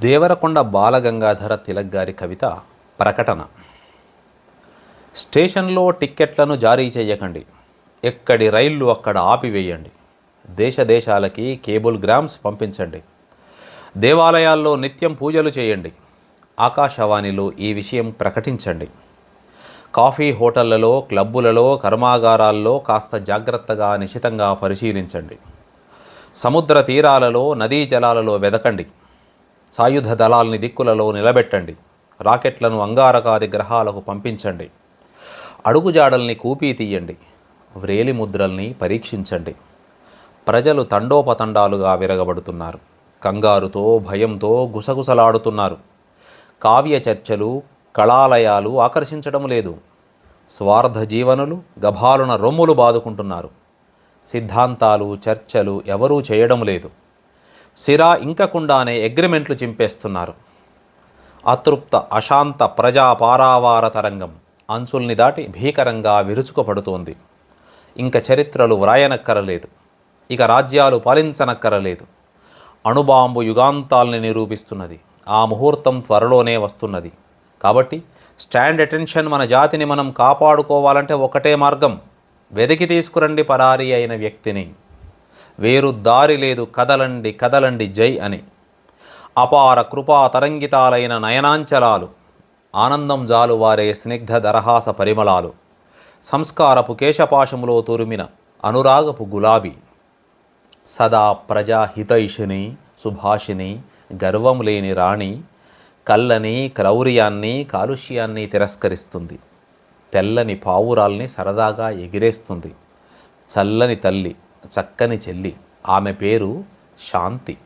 దేవరకొండ బాలగంగాధర తిలక్ గారి కవిత ప్రకటన. స్టేషన్లో టిక్కెట్లను జారీ చేయకండి ఎక్కడి రైళ్ళు అక్కడ ఆపివేయండి. దేశ దేశాలకి కేబుల్ గ్రామ్స్ పంపించండి. దేవాలయాల్లో నిత్యం పూజలు చేయండి. ఆకాశవాణిలో ఈ విషయం ప్రకటించండి. కాఫీ హోటళ్ళలో క్లబ్బులలో కర్మాగారాల్లో కాస్త జాగ్రత్తగా నిశితంగా పరిశీలించండి. సముద్ర తీరాలలో నదీ జలాలలో వెదకండి. సాయుధ దళాల్ని దిక్కులలో నిలబెట్టండి. రాకెట్లను అంగారకాది గ్రహాలకు పంపించండి. అడుగుజాడల్ని కూపీ తీయండి. వ్రేలి ముద్రల్ని పరీక్షించండి. ప్రజలు తండోపతండాలుగా విరగబడుతున్నారు. కంగారుతో భయంతో గుసగుసలాడుతున్నారు. కావ్య చర్చలు కళాలయాలు ఆకర్షించడం లేదు. స్వార్థ జీవనులు గభాలున రొమ్ములు బాదుకుంటున్నారు. సిద్ధాంతాలు చర్చలు ఎవరూ చేయడం లేదు. సిరా ఇంకకుండానే అగ్రిమెంట్లు చింపేస్తున్నారు. అతృప్త అశాంత ప్రజా పారావార తరంగం అంచుల్ని దాటి భీకరంగా విరుచుకుపడుతోంది. ఇంక చరిత్రలు వ్రాయనక్కరలేదు. ఇక రాజ్యాలు పాలించనక్కరలేదు. అణుబాంబు యుగాంతాల్ని నిరూపిస్తున్నది. ఆ ముహూర్తం త్వరలోనే వస్తున్నది. కాబట్టి స్టాండ్ అటెన్షన్ మన జాతిని మనం కాపాడుకోవాలంటే ఒకటే మార్గం. వెదికి తీసుకురండి పరారీ అయిన వ్యక్తిని. వేరు దారి లేదు కదలండి కదలండి జై అని. అపార కృపా తరంగితాలైన నయనాంచలాలు ఆనందం జాలువారే స్నిగ్ధ దరహాస పరిమళాలు. సంస్కారపు కేశపాశములో తురిమిన అనురాగపు గులాబీ. సదా ప్రజాహితైషిని సుభాషిని గర్వం లేని రాణి కల్లని క్రౌర్యాన్ని కాలుష్యాన్ని తిరస్కరిస్తుంది. తెల్లని పావురాల్ని సరదాగా ఎగిరేస్తుంది. చల్లని తల్లి చక్కని చెల్లి. ఆమె పేరు శాంతి.